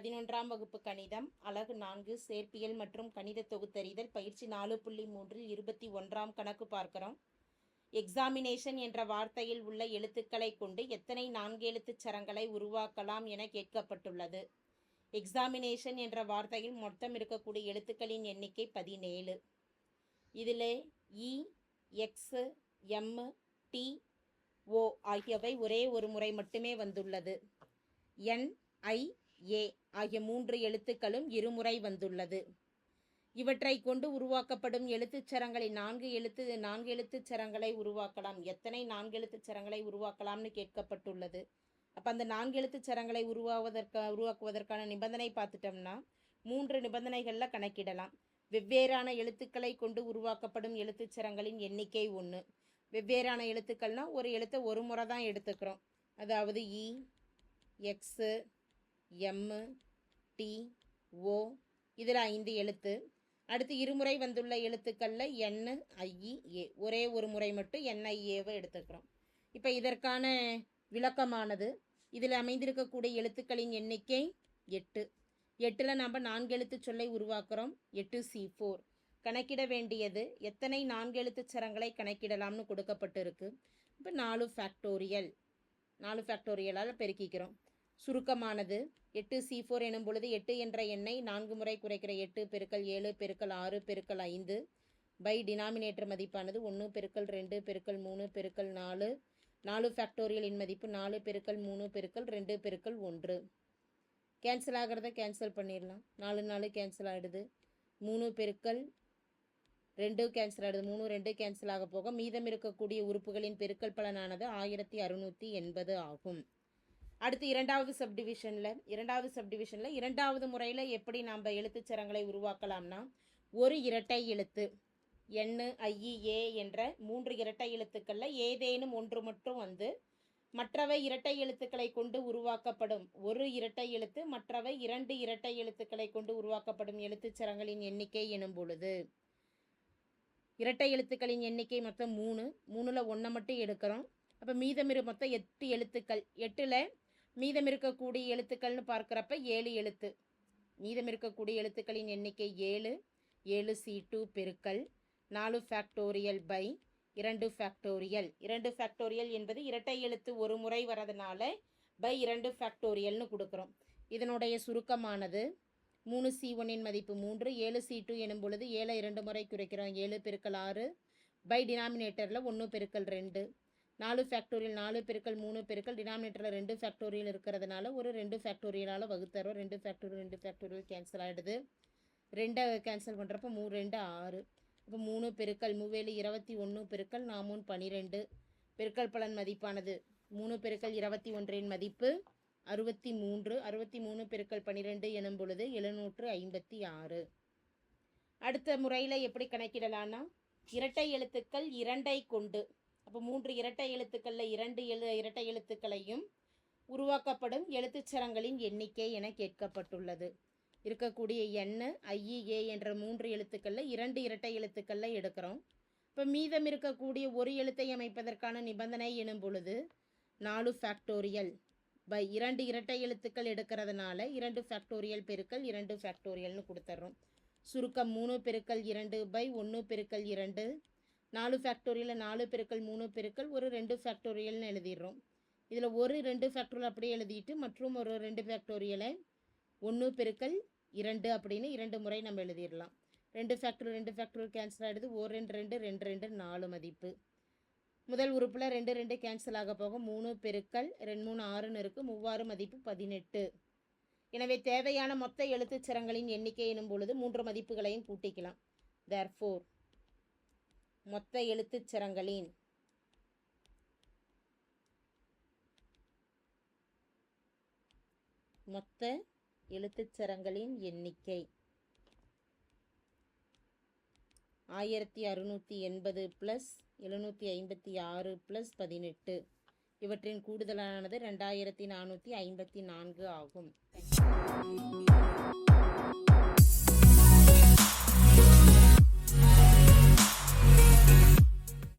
பதினொன்றாம் வகுப்பு கணிதம் அலகு நான்கு சேர்ப்பியல் மற்றும் கணித தொகுத்தறிதல் பயிற்சி நாலு புள்ளி மூன்றில் இருபத்தி ஒன்றாம் கணக்கு பார்க்கிறோம். எக்ஸாமினேஷன் என்ற வார்த்தையில் உள்ள எழுத்துக்களை கொண்டு எத்தனை நான்கு எழுத்துச் சரங்களை உருவாக்கலாம் என கேட்கப்பட்டுள்ளது. எக்ஸாமினேஷன் என்ற வார்த்தையில் மொத்தம் இருக்கக்கூடிய எழுத்துக்களின் எண்ணிக்கை பதினேழு. இதில் E e, X M T O ஆகியவை ஒரே ஒரு முறை மட்டுமே வந்துள்ளது. என் ஐ ஏ ஆகிய மூன்று எழுத்துக்களும் இருமுறை வந்துள்ளது. இவற்றை கொண்டு உருவாக்கப்படும் எழுத்துச் சரங்களை நான்கு எழுத்து நான்கு எழுத்துச் சரங்களை உருவாக்கலாம். எத்தனை நான்கு எழுத்துச் சரங்களை உருவாக்கலாம்னு கேட்கப்பட்டுள்ளது. அப்போ அந்த நான்கு எழுத்துச் சரங்களை உருவாவதற்கா உருவாக்குவதற்கான நிபந்தனை பார்த்துட்டோம்னா மூன்று நிபந்தனைகளில் கணக்கிடலாம். வெவ்வேறான எழுத்துக்களை கொண்டு உருவாக்கப்படும் எழுத்துச் சரங்களின் எண்ணிக்கை ஒன்று வெவ்வேறான எழுத்துக்கள்னால் ஒரு எழுத்தை ஒரு முறை தான் எடுத்துக்கிறோம். அதாவது E X M T O இதில் ஐந்து எழுத்து. அடுத்து இருமுறை வந்துள்ள எழுத்துக்களில் என் ஐஇ ஏ ஒரே ஒரு முறை மட்டும் என்ஐஏவை எடுத்துக்கிறோம். இப்போ இதற்கான விளக்கமானது. இதில் அமைந்திருக்கக்கூடிய எழுத்துக்களின் எண்ணிக்கை எட்டு. எட்டில் நாம் நான்கு எழுத்து சொல்லை உருவாக்குறோம். எட்டு சி ஃபோர் கணக்கிட வேண்டியது எத்தனை நான்கு எழுத்து சரங்களை கணக்கிடலாம்னு கொடுக்கப்பட்டிருக்கு. இப்போ நாலு ஃபேக்டோரியல் நாலு ஃபேக்டோரியலால் பெருக்கிக்கிறோம். சுருக்கமானது. எட்டு சி ஃபோர் எனும் பொழுது எட்டு என்ற எண்ணை நான்கு முறை குறைக்கிற எட்டு பெருக்கல் ஏழு பெருக்கல் ஆறு பெருக்கல் ஐந்து பை டினாமினேட்டர் மதிப்பானது ஒன்று பெருக்கல் ரெண்டு பெருக்கல் மூணு பெருக்கல் நாலு. நாலு ஃபேக்டோரியலின் மதிப்பு நாலு பெருக்கல் மூணு பெருக்கல் ரெண்டு பெருக்கல் ஒன்று. கேன்சல் ஆகிறத கேன்சல் பண்ணிடலாம். நாலு நாலு கேன்சல் ஆகிடுது மூணு பெருக்கல் ரெண்டு கேன்சல் ஆகிடுது மூணு ரெண்டு கேன்சல் ஆக போக மீதம் இருக்கக்கூடிய உறுப்புகளின் பெருக்கல் பலனானது ஆயிரத்தி அறுநூற்றி எண்பது ஆகும். அடுத்து இரண்டாவது சப்டிவிஷனில் இரண்டாவது சப்டிவிஷனில் இரண்டாவது முறையில் எப்படி நாம் எழுத்துச்சரங்களை உருவாக்கலாம்னா ஒரு இரட்டை எழுத்து எண்ணு ஐஇ ஏ என்ற மூன்று இரட்டை எழுத்துக்களில் ஏதேனும் ஒன்று மட்டும் வந்து மற்றவை இரட்டை எழுத்துக்களை கொண்டு உருவாக்கப்படும். ஒரு இரட்டை எழுத்து மற்றவை இரண்டு இரட்டை எழுத்துக்களை கொண்டு உருவாக்கப்படும் எழுத்துச்சரங்களின் எண்ணிக்கை எனும் பொழுது. இரட்டை எழுத்துக்களின் எண்ணிக்கை மொத்தம் மூணு. மூணில் ஒன்றை மட்டும் எடுக்கிறோம். அப்போ மீதமிரு மொத்தம் எட்டு எழுத்துக்கள். எட்டில் மீதம் இருக்கக்கூடிய எழுத்துக்கள்னு பார்க்குறப்ப ஏழு எழுத்து. மீதம் இருக்கக்கூடிய எழுத்துக்களின் எண்ணிக்கை ஏழு. ஏழு சி டூ பெருக்கல். நாலு ஃபேக்டோரியல் பை இரண்டு ஃபேக்டோரியல் இரண்டு ஃபேக்டோரியல் என்பது இரட்டை எழுத்து ஒரு முறை வரதுனால பை இரண்டு ஃபேக்டோரியல்னு கொடுக்குறோம். இதனுடைய சுருக்கமானது மூணு சி ஒன்னின் மதிப்பு மூன்று. ஏழு சி டூ எனும் பொழுது ஏழை இரண்டு முறை குறைக்கிறோம். ஏழு பெருக்கல் ஆறு. பை டினாமினேட்டரில் ஒன்று பெருக்கல் ரெண்டு. நாலு ஃபேக்டோரியல் நாலு பெருக்கல் மூணு பெருக்கள் டினாமினேட்டரில் ரெண்டு ஃபேக்டோரியல் இருக்கிறதுனால ஒரு ரெண்டு ஃபேக்டோரியலால் வகுத்தரோம் ரெண்டு ஃபேக்டோரியல் ரெண்டு ஃபேக்டோரியல் கேன்சல் ஆகிடுது ரெண்டை கேன்சல் பண்ணுறப்ப மூணு ரெண்டு ஆறு. இப்போ மூணு பெருக்கள் மூவேலு இருபத்தி ஒன்று பெருக்கல் நாமூன் பனிரெண்டு. பெருக்கல் பலன் மதிப்பானது மூணு பெருக்கள் இருபத்தி ஒன்றின் மதிப்பு அறுபத்தி மூன்று. அறுபத்தி மூணு பெருக்கல் பன்னிரெண்டு எனும் பொழுது எழுநூற்று ஐம்பத்தி ஆறு. அடுத்த முறையில் எப்படி கணக்கிடலான்னா இரட்டை எழுத்துக்கள் இரண்டை கொண்டு அப்போ மூன்று இரட்டை எழுத்துக்களில் இரண்டு எழு இரட்டை எழுத்துக்களையும் உருவாக்கப்படும் எழுத்துச்சரங்களின் எண்ணிக்கை என கேட்கப்பட்டுள்ளது. இருக்கக்கூடிய எண்ணு ஐஇஏ என்ற மூன்று எழுத்துக்களில் இரண்டு இரட்டை எழுத்துக்களில் எடுக்கிறோம். இப்போ மீதம் இருக்கக்கூடிய ஒரு எழுத்தை அமைப்பதற்கான நிபந்தனை எனும் பொழுது நாலு ஃபேக்டோரியல் பை இரண்டு இரட்டை எழுத்துக்கள் எடுக்கிறதுனால இரண்டு ஃபேக்டோரியல் பெருக்கள் இரண்டு ஃபேக்டோரியல்னு கொடுத்துட்றோம் சுருக்கம் மூணு பெருக்கள் இரண்டு பை ஒன்று பெருக்கள் இரண்டு. நாலு ஃபேக்டோரியலில் நாலு பெருக்கள் மூணு பெருக்கல் ஒரு ரெண்டு ஃபேக்டோரியல்னு எழுதிடுறோம். இதில் ஒரு ரெண்டு ஃபேக்டோரியல் அப்படியே எழுதிட்டு மற்றும் ஒரு ரெண்டு ஃபேக்டோரியலை ஒன்று பெருக்கல் இரண்டு அப்படின்னு இரண்டு முறை நம்ம எழுதிடலாம். ரெண்டு ஃபேக்டர் ரெண்டு ஃபேக்டர் கேன்சல் ஆகிடுது ஒரு ரெண்டு ரெண்டு ரெண்டு ரெண்டு நாலு மதிப்பு. முதல் உறுப்பில் ரெண்டு ரெண்டு கேன்சல் ஆக போக மூணு பெருக்கல் ரெண்டு மூணு ஆறுன்னு இருக்குது மூவாறு மதிப்பு பதினெட்டு. எனவே தேவையான மொத்த எழுத்துச்சரங்களின் எண்ணிக்கை எனும் பொழுது மூன்று மதிப்புகளையும் கூட்டிக்கலாம். தேர் ஃபோர் மொத்த எழுத்துச்சரங்களின் மொத்த எழுத்துச்சரங்களின் எண்ணிக்கை. ஆயிரத்தி அறுநூற்றி எண்பது ப்ளஸ் எழுநூற்றி ஐம்பத்தி ஆறு ப்ளஸ் பதினெட்டு. இவற்றின் கூடுதலானது ரெண்டாயிரத்தி நானூற்றி ஐம்பத்தி நான்கு ஆகும்.